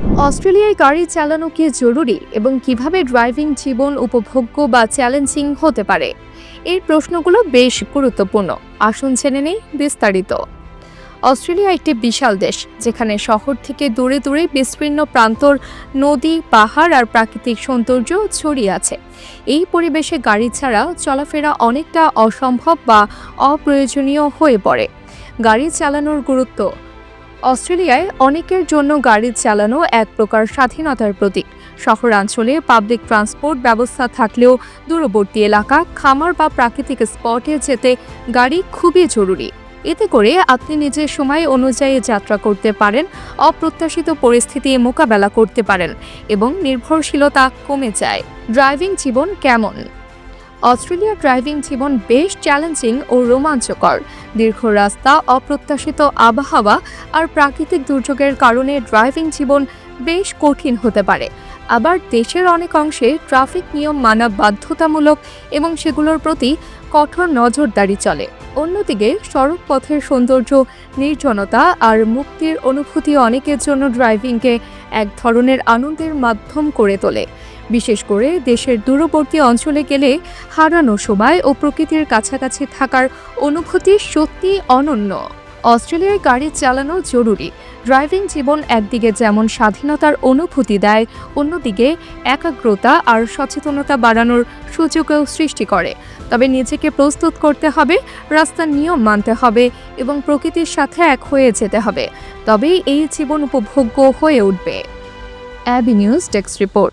অস্ট্রেলিয়ায় গাড়ি চালানো কি জরুরি এবং কীভাবে ড্রাইভিং জীবন উপভোগ্য বা চ্যালেঞ্জিং হতে পারে? এই প্রশ্নগুলো বেশ গুরুত্বপূর্ণ। আসুন জেনে নেই বিস্তারিত। অস্ট্রেলিয়া একটি বিশাল দেশ, যেখানে শহর থেকে দূরে দূরে বিস্তীর্ণ প্রান্তর, নদী, পাহাড় আর প্রাকৃতিক সৌন্দর্য ছড়িয়ে আছে। এই পরিবেশে গাড়ি ছাড়া চলাফেরা অনেকটা অসম্ভব বা অপ্রয়োজনীয় হয়ে পড়ে। গাড়ি চালানোর গুরুত্ব অস্ট্রেলিয়ায় অনেকের জন্য গাড়ি চালানো এক প্রকার স্বাধীনতার প্রতীক। শহরাঞ্চলে পাবলিক ট্রান্সপোর্ট ব্যবস্থা থাকলেও দূরবর্তী এলাকা, খামার বা প্রাকৃতিক স্পটে যেতে গাড়ি খুবই জরুরি। এতে করে আপনি নিজের সময় অনুযায়ী যাত্রা করতে পারেন, অপ্রত্যাশিত পরিস্থিতি মোকাবেলা করতে পারেন এবং নির্ভরশীলতা কমে যায়। ড্রাইভিং জীবন কেমন? অস্ট্রেলিয়ার ড্রাইভিং জীবন বেশ চ্যালেঞ্জিং ও রোমাঞ্চকর। দীর্ঘ রাস্তা, অপ্রত্যাশিত আবহাওয়া আর প্রাকৃতিক দুর্যোগের কারণে ড্রাইভিং জীবন বেশ কঠিন হতে পারে। আবার দেশের অনেক অংশে ট্রাফিক নিয়ম মানা বাধ্যতামূলক এবং সেগুলোর প্রতি কঠোর নজরদারি চলে। অন্যদিকে সড়ক পথের সৌন্দর্য, নির্জনতা আর মুক্তির অনুভূতি অনেকের জন্য ড্রাইভিংকে এক ধরনের আনন্দের মাধ্যম করে তোলে। বিশেষ করে দেশের দূরবর্তী অঞ্চলে গেলে হারানো সময় ও প্রকৃতির কাছাকাছি থাকার অনুভূতি সত্যি অনন্য। অস্ট্রেলিয়ায় গাড়ি চালানো জরুরি। ড্রাইভিং জীবন একদিকে যেমন স্বাধীনতার অনুভূতি দেয়, অন্যদিকে একাগ্রতা আর সচেতনতা বাড়ানোর সুযোগও সৃষ্টি করে। তবে নিজেকে প্রস্তুত করতে হবে, রাস্তার নিয়ম মানতে হবে এবং প্রকৃতির সাথে এক হয়ে যেতে হবে। তবেই এই জীবন উপভোগ্য হয়ে উঠবে। অ্যাবি নিউজ ডেস্ক রিপোর্ট।